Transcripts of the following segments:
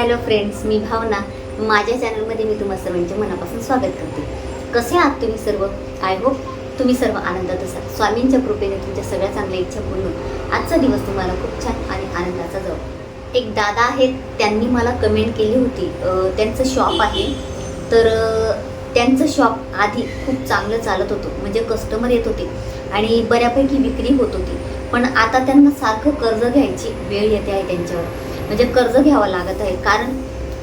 Hello friends मी भावना. माझ्या चॅनलमध्ये मी तुम्हा सर्वांचे मनापासून स्वागत करते. कसे आहात तुम्ही सर्व? आय होप तुम्ही सर्व आनंदात असाल. स्वामींच्या कृपेने तुमच्या सगळ्या चांगल्या इच्छा पूर्ण आजचा दिवस तुम्हाला खूप छान आणि आनंदाचा जाऊ एक दादा आहेत त्यांनी मला कमेंट केली होती. त्यांचं शॉप आहे. तर त्यांचं शॉप आधी खूप चांगलं चालत होतं. म्हणजे कस्टमर येत होते आणि बऱ्यापैकी विक्री होत होती. पण आता त्यांना सारखं कर्ज घ्यायची वेळ येते आहे त्यांच्यावर. म्हणजे कर्ज घ्यावं लागत आहे. कारण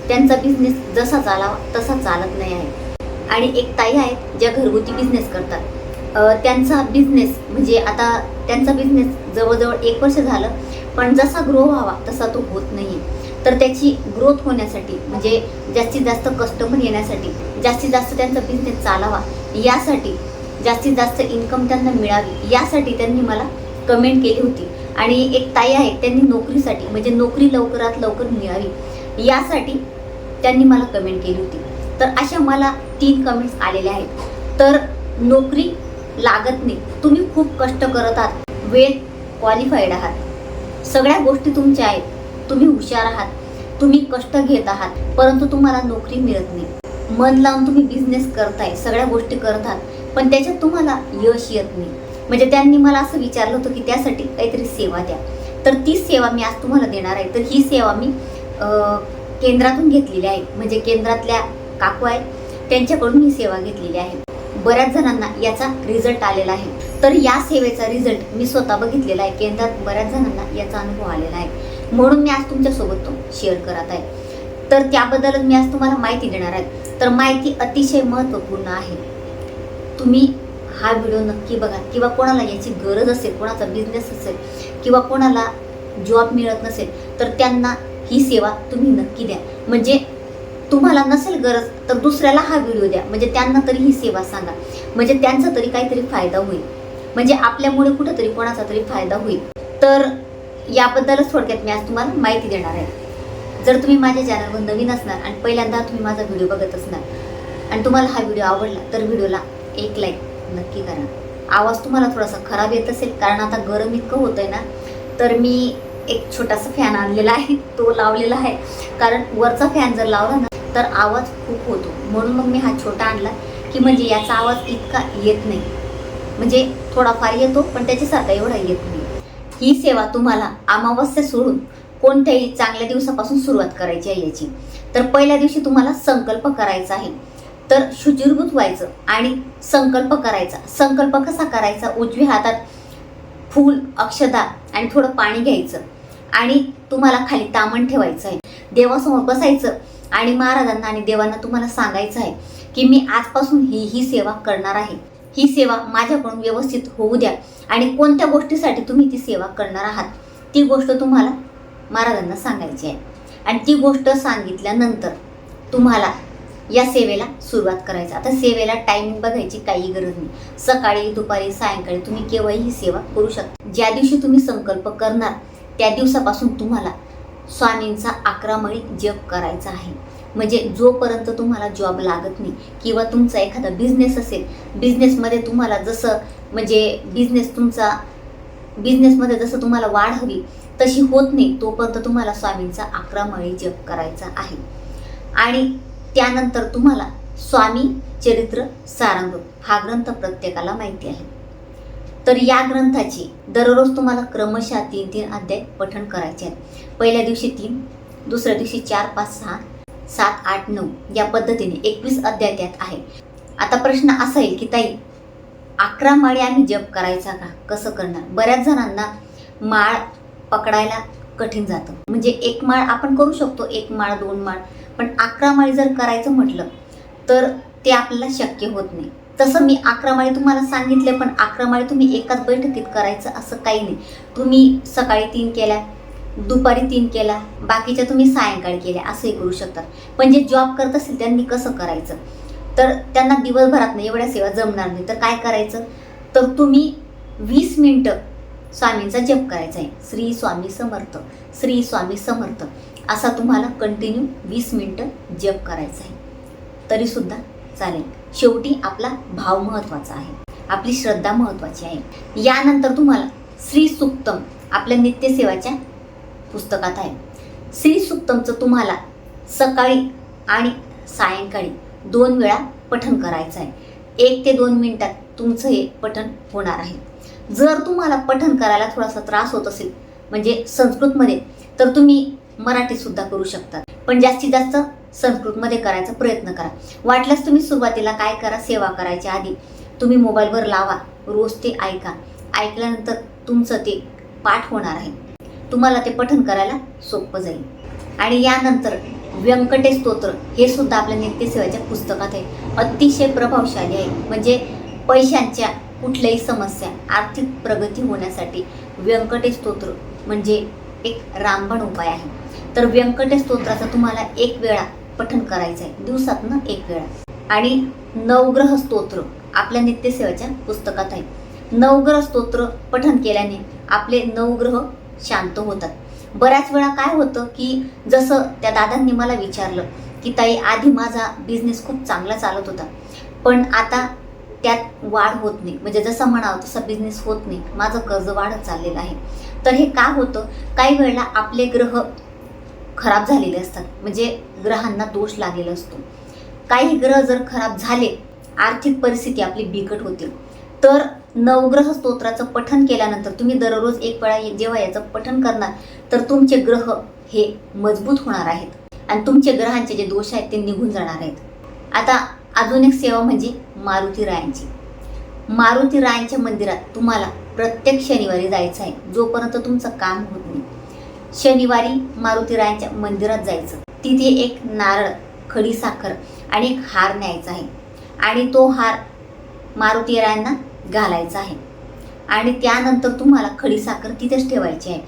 त्यांचा बिझनेस जसा चालावा तसा चालत नाही आहे. आणि एक ताई आहेत ज्या घरगुती बिझनेस करतात. त्यांचा बिझनेस म्हणजे आता त्यांचा बिझनेस जवळजवळ एक वर्ष झालं पण जसा ग्रो व्हावा तसा तो होत नाही. तर त्याची ग्रोथ होण्यासाठी म्हणजे जास्तीत जास्त कस्टमर येण्यासाठी जास्तीत जास्त त्यांचा बिझनेस चालावा यासाठी जास्तीत जास्त इन्कम त्यांना मिळावी यासाठी त्यांनी मला कमेंट केली होती. आणि एक ताई आहे त्यांनी नोकरीसाठी म्हणजे नोकरी लवकरात लवकर मिळावी यासाठी त्यांनी मला कमेंट केली होती. तर अशा मला तीन कमेंट्स आलेल्या आहेत. तर नोकरी लागत नाही. तुम्ही खूप कष्ट करत आहात. वेल क्वालिफाईड आहात. सगळ्या गोष्टी तुमच्या आहेत. तुम्ही हुशार आहात. तुम्ही कष्ट घेत आहात. परंतु तुम्हाला नोकरी मिळत नाही. मन लावून तुम्ही बिझनेस करताय. सगळ्या गोष्टी करत आहात. पण त्याच्यात तुम्हाला यश येत नाही. म्हणजे त्यांनी मला असं विचारलं होतं की त्यासाठी काहीतरी सेवा द्या. तर ती सेवा मी आज तुम्हाला देणार आहे. तर ही सेवा मी केंद्रातून घेतलेली आहे. म्हणजे केंद्रातल्या काकू आहेत त्यांच्याकडून मी सेवा घेतलेली आहे. बऱ्याच जणांना याचा रिझल्ट आलेला आहे. तर या सेवेचा रिझल्ट मी स्वतः बघितलेला आहे. केंद्रात बऱ्याच जणांना याचा अनुभव आलेला आहे. म्हणून मी आज तुमच्यासोबत तो शेअर करत आहे. तर त्याबद्दलच मी आज तुम्हाला माहिती देणार आहे. तर माहिती अतिशय महत्त्वपूर्ण आहे. तुम्ही हा व्हिडिओ नक्की बघा. किंवा कोणाला याची गरज असेल कोणाचा बिझनेस असेल किंवा कोणाला जॉब मिळत नसेल तर त्यांना ही सेवा तुम्ही नक्की द्या. म्हणजे तुम्हाला नसेल गरज तर दुसऱ्याला हा व्हिडिओ द्या. म्हणजे त्यांना तरी ही सेवा सांगा. म्हणजे त्यांचा तरी काहीतरी फायदा होईल. म्हणजे आपल्यामुळे कुठंतरी कोणाचा तरी फायदा होईल. तर याबद्दलच थोडक्यात मी आज तुम्हाला माहिती देणार आहे. जर तुम्ही माझ्या चॅनलवर नवीन असणार आणि पहिल्यांदा तुम्ही माझा व्हिडिओ बघत असणार आणि तुम्हाला हा व्हिडिओ आवडला तर व्हिडिओला एक लाईक नक्की करा. आवाज तुम्हाला थोडासा खराब येत असेल कारण आता गरम इतकं होतं आहे ना तर मी एक छोटासा फॅन आणलेला आहे तो लावलेला आहे. कारण वरचा फॅन जर लावला ना तर आवाज खूप होतो. म्हणून मग मी हा छोटा आणला की म्हणजे याचा आवाज इतका येत नाही. म्हणजे थोडाफार येतो पण त्याच्यासारखा एवढा येत नाही. ही सेवा तुम्हाला अमावस्या सोडून कोणत्याही चांगल्या दिवसापासून सुरुवात करायची आहे याची. तर पहिल्या दिवशी तुम्हाला संकल्प करायचा आहे. तर शुचिरभूत व्हायचं आणि संकल्प करायचा. संकल्प कसा करायचा? उजव्या हातात फूल अक्षदा आणि थोडं पाणी घ्यायचं आणि तुम्हाला खाली तामण ठेवायचं आहे. देवासमोर बसायचं आणि महाराजांना आणि देवांना तुम्हाला सांगायचं आहे की मी आजपासून ही ही सेवा करणार आहे. ही सेवा माझ्याकडून व्यवस्थित होऊ द्या आणि कोणत्या गोष्टीसाठी तुम्ही ती सेवा करणार आहात ती गोष्ट तुम्हाला महाराजांना सांगायची आहे. आणि ती गोष्ट सांगितल्यानंतर तुम्हाला या सेवेला सुरुवात करायचं. आता सेवेला टायमिंग बघायची काही गरज नाही. सकाळी दुपारी सायंकाळी तुम्ही केव्हाही ही सेवा करू शकता. ज्या दिवशी तुम्ही संकल्प करणार त्या दिवसापासून तुम्हाला स्वामींचा अकरामळी जप करायचा आहे. म्हणजे जोपर्यंत तुम्हाला जॉब लागत नाही किंवा तुमचा एखादा बिझनेस असेल बिझनेसमध्ये तुम्हाला जसं म्हणजे बिझनेस तुमचा बिझनेसमध्ये जसं तुम्हाला वाढ हवी तशी होत नाही तोपर्यंत तुम्हाला स्वामींचा अकरामळी जप करायचा आहे. आणि त्यानंतर तुम्हाला स्वामी चरित्र सारंग हा ग्रंथ प्रत्येकाला माहिती आहे. तर या ग्रंथाची दररोज तुम्हाला क्रमशः तीन तीन अध्याय पठण करायचे आहेत. पहिल्या दिवशी तीन दुसऱ्या दिवशी चार पाच सहा सात आठ नऊ या पद्धतीने एकवीस अध्याय त्यात आहे. आता प्रश्न असा येईल की ताई अकरा माळी आम्ही जप करायचा का? कसं करणार? बऱ्याच जणांना माळ पकडायला कठीण जातं. म्हणजे एक माळ आपण करू शकतो एक माळ दोन माळ. पण अकरा माळी जर करायचं म्हटलं तर ते आपल्याला शक्य होत नाही. तसं मी अकरा माळी तुम्हाला सांगितले पण अकरा माळी तुम्ही एकाच बैठकीत करायचं असं काही नाही. तुम्ही सकाळी तीन केल्या दुपारी तीन केला बाकीच्या तुम्ही सायंकाळी केल्या असंही करू शकतात पण जे जॉब करत असेल त्यांनी कसं करायचं? तर त्यांना दिवसभरात नाही एवढ्या सेवा जमणार नाही. तर काय करायचं? तर तुम्ही वीस मिनटं स्वामींचा जप करायचा आहे. श्री स्वामी समर्थ श्री स्वामी समर्थ. असा तुम्हाला कंटिन्यू वीस मिनटं जप करायचा आहे. तरीसुद्धा चालेल. शेवटी आपला भाव महत्त्वाचा आहे. आपली श्रद्धा महत्त्वाची आहे. यानंतर तुम्हाला श्री सुक्तम आपल्या नित्यसेवाच्या पुस्तकात आहे. श्री सुक्तमचं तुम्हाला सकाळी आणि सायंकाळी दोन वेळा पठण करायचं आहे. एक ते दोन मिनटात तुमचं हे पठण होणार आहे. जर तुम्हाला पठन करायला थोडासा त्रास होत असेल म्हणजे संस्कृतमध्ये तर तुम्ही मराठीसुद्धा करू शकता. पण जास्तीत जास्त संस्कृतमध्ये करायचा प्रयत्न करा. वाटल्यास तुम्ही सुरुवातीला काय करा सेवा करायच्या आधी तुम्ही मोबाईलवर लावा रोज ते ऐका. ऐकल्यानंतर तुमचं ते पाठ होणार आहे. तुम्हाला ते पठन करायला सोपं जाईल. आणि यानंतर व्यंकटेश स्तोत्र हे सुद्धा आपल्या नित्यसेवाच्या पुस्तकात आहे. अतिशय प्रभावशाली आहे. म्हणजे पैशांच्या कुठल्याही समस्या आर्थिक प्रगती होण्यासाठी व्यंकटेश स्तोत्र म्हणजे एक रामबाण उपाय आहे. तर व्यंकटेश स्तोत्राचं तुम्हाला एक वेळा पठण करायचं आहे. दिवसातनं एक वेळा. आणि नवग्रह स्तोत्र आपल्या नित्यसेवेच्या पुस्तकात आहे. नवग्रह स्तोत्र पठण केल्याने आपले नवग्रह शांत होतात. बऱ्याच वेळा काय होतं की जसं त्या दादांनी मला विचारलं की ताई आधी माझा बिझनेस खूप चांगला चालत होता. पण आता त्यात वाढ होत नाही. म्हणजे जसं म्हणावं तसा बिझनेस होत नाही. माझं कर्ज वाढत चाललेलं आहे. तर हे का होतं? काही वेळेला आपले ग्रह खराब झालेले असतात. म्हणजे ग्रहांना दोष लागलेला असतो. काही ग्रह जर खराब झाले आर्थिक परिस्थिती आपली बिकट होते. तर नवग्रह स्तोत्राचं पठन केल्यानंतर तुम्ही दररोज एक वेळा जेव्हा याचं पठन करणार तर तुमचे ग्रह हे मजबूत होणार आहेत. आणि तुमचे ग्रहांचे जे दोष आहेत ते निघून जाणार आहेत. आता अजून एक सेवा म्हणजे मारुती रायांची. मारुती रायांच्या मंदिरात तुम्हाला प्रत्येक शनिवारी जायचं आहे. जोपर्यंत तुमचं काम होत नाही. शनिवारी मारुती रायांच्या मंदिरात जायचं. तिथे एक नारळ खडी साखर आणि एक हार न्यायचा आहे. आणि तो हार मारुती रायांना घालायचा आहे. आणि त्यानंतर तुम्हाला खडी साखर तिथेच ठेवायची आहे.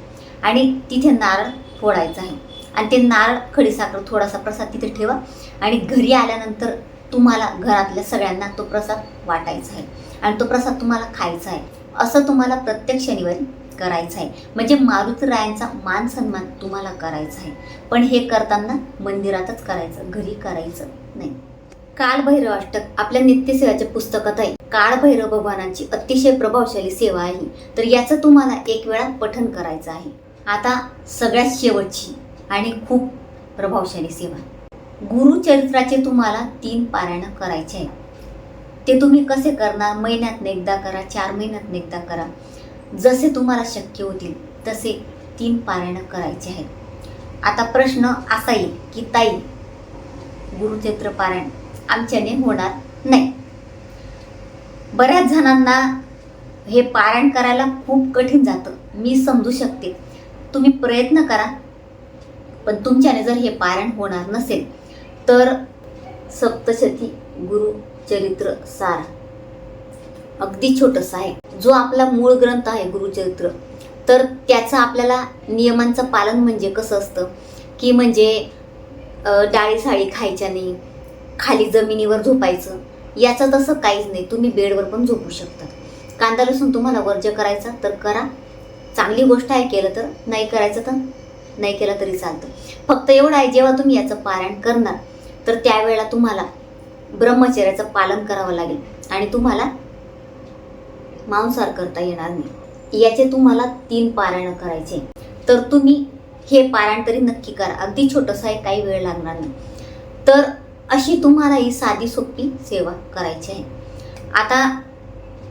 आणि तिथे नारळ फोडायचा आहे. आणि ते नारळ खडी साखर थोडासा प्रसाद तिथे ठेवा. आणि घरी आल्यानंतर तुम्हाला घरातल्या सगळ्यांना तो प्रसाद वाटायचा आहे. आणि तो प्रसाद तुम्हाला खायचा आहे. असं तुम्हाला प्रत्येक शनिवारी करायचं आहे. म्हणजे मारुती रायांचा मान सन्मान तुम्हाला करायचा आहे. पण हे करताना मंदिरातच करायचं घरी करायचं नाही. काळभैरव अष्टक आपल्या नित्यसेवाच्या पुस्तकात आहे काळभैरव भगवानांची अतिशय प्रभावशाली सेवा आहे. तर याचं तुम्हाला एक वेळा पठन करायचं आहे. आता सगळ्यात शेवटची आणि खूप प्रभावशाली सेवा गुरुचरित्राचे तुम्हाला तीन पारायण करायचे आहे ते तुम्ही कसे करणार? महिन्यात एकदा करा चार महिन्यात एकदा करा. जसे तुम्हाला शक्य होतील तसे तीन पारायण करायचे आहेत. आता प्रश्न असा येईल की ताई गुरुचरित्र पारायण आमच्याने होणार नाही. बऱ्याच जणांना हे पारायण करायला खूप कठीण जातं. मी समजू शकते. तुम्ही प्रयत्न करा पण तुमच्याने जर हे पारायण होणार नसेल तर सप्तशती गुरुचरित्र सार. अगदी छोटंसं आहे. जो आपला मूळ ग्रंथ आहे गुरुचरित्र तर त्याचं आपल्याला नियमांचं पालन म्हणजे कसं असतं? की म्हणजे डाळी साळी खायच्या नाही खाली जमिनीवर झोपायचं याचं तसं काहीच नाही. तुम्ही बेडवर पण झोपू शकता. कांदा लसूण तुम्हाला वर्ज करायचा तर करा. चांगली गोष्ट आहे केलं तर नाही करायचं तर नाही केलं तरी चालतं. फक्त एवढं आहे जेव्हा तुम्ही याचं पारायण करणार तर त्यावेळेला तुम्हाला ब्रह्मचर्याचं पालन करावं लागेल. आणि तुम्हाला मांसार करता येणार नाही. याचे तुम्हाला तीन पारायण करायचे. तर तुम्ही हे पारायण तरी नक्की करा. अगदी छोटंसं आहे काही वेळ लागणार नाही. तर अशी तुम्हाला ही साधी सोपी सेवा करायची आहे. आता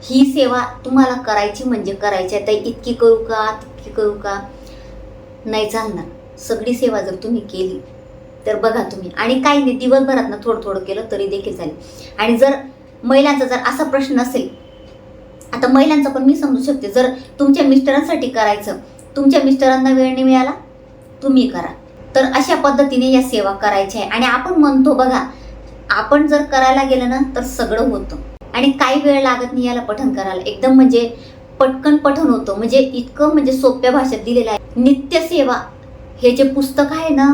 ही सेवा तुम्हाला करायची म्हणजे करायची आहे. तर इतकी करू का तितकी करू का? नाही चालणार. सगळी सेवा जर तुम्ही केली तर बघा तुम्ही. आणि काही नाही दिवसभरात ना थोडं थोडं केलं तरी देखील चालेल. आणि जर महिलांचा जर असा प्रश्न असेल आता महिलांचा पण मी समजू शकते. जर तुमच्या मिस्टरांसाठी करायचं तुमच्या मिस्टरांना वेळ नाही मिळाला तुम्ही करा. तर अशा पद्धतीने या सेवा करायच्या आहे. आणि आपण म्हणतो बघा आपण जर करायला गेलं ना तर सगळं होतं. आणि काही वेळ लागत नाही याला पठण करायला. एकदम म्हणजे पटकन पठण होतं. म्हणजे इतकं म्हणजे सोप्या भाषेत दिलेलं आहे. नित्यसेवा हे जे पुस्तक आहे ना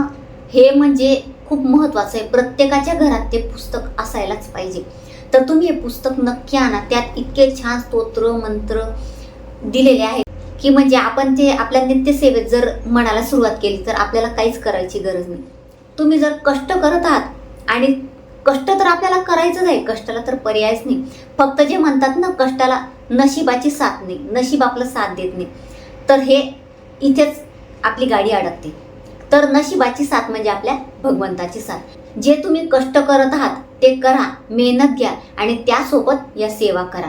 हे म्हणजे खूप महत्त्वाचं आहे. प्रत्येकाच्या घरात ते पुस्तक असायलाच पाहिजे. तर तुम्ही हे पुस्तक नक्की आणा. त्यात इतके छान स्तोत्र मंत्र दिलेले आहेत की म्हणजे आपण ते आपल्या नित्यसेवेत जर मनाला सुरुवात केली तर आपल्याला काहीच करायची गरज नाही. तुम्ही जर कष्ट करत आहात आणि कष्ट तर आपल्याला करायचंच आहे. कष्टाला तर पर्यायच नाही. फक्त जे म्हणतात ना कष्टाला नशिबाची साथ नाही. नशीब आपलं साथ देत नाही. तर हे इथेच आपली गाडी अडकते. तर नशिबाची साथ म्हणजे आपल्या भगवंताची साथ. जे तुम्ही कष्ट करत आहात ते करा मेहनत घ्या आणि त्यासोबत या सेवा करा.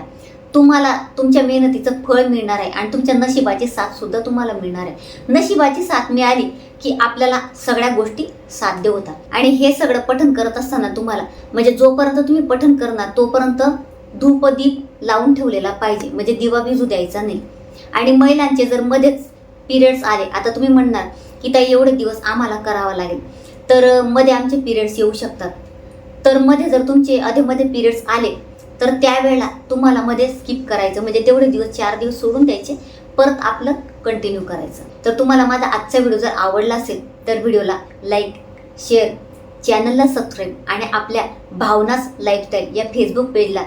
तुम्हाला तुमच्या मेहनतीचं फळ मिळणार आहे आणि तुमच्या नशिबाची साथ सुद्धा तुम्हाला मिळणार आहे. नशिबाची साथ मिळाली की आपल्याला सगळ्या गोष्टी साध्य होतात. आणि हे सगळं पठण करत असताना तुम्हाला म्हणजे जोपर्यंत तुम्ही पठण करणार तोपर्यंत धूपदीप लावून ठेवलेला पाहिजे. म्हणजे दिवा भिजू द्यायचा नाही. आणि महिलांचे जर मध्येच पिरियड्स आले आता तुम्ही म्हणणार की त्या एवढे दिवस आम्हाला करावं लागेल. तर मध्ये आमचे पिरियड्स येऊ शकतात. तर मध्ये जर तुमचे अधेमध्ये पिरियड्स आले तर त्यावेळेला तुम्हाला मध्ये स्किप करायचं. म्हणजे तेवढे दिवस चार दिवस सोडून द्यायचे. परत आपलं कंटिन्यू करायचं. तर तुम्हाला माझा आजचा व्हिडिओ जर आवडला असेल तर व्हिडिओला लाईक शेअर चॅनलला सबस्क्राईब आणि आपल्या भावनाच लाईफस्टाईल या फेसबुक पेजला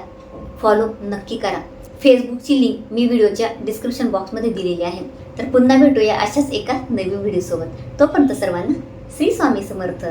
फॉलो नक्की करा. फेसबुकची लिंक मी व्हिडिओच्या डिस्क्रिप्शन बॉक्समध्ये दिलेली आहे. तर पुन्हा भेटूया अशाच एका नवीन व्हिडिओसोबत तोपर्यंत सर्वांना श्री स्वामी समर्थ.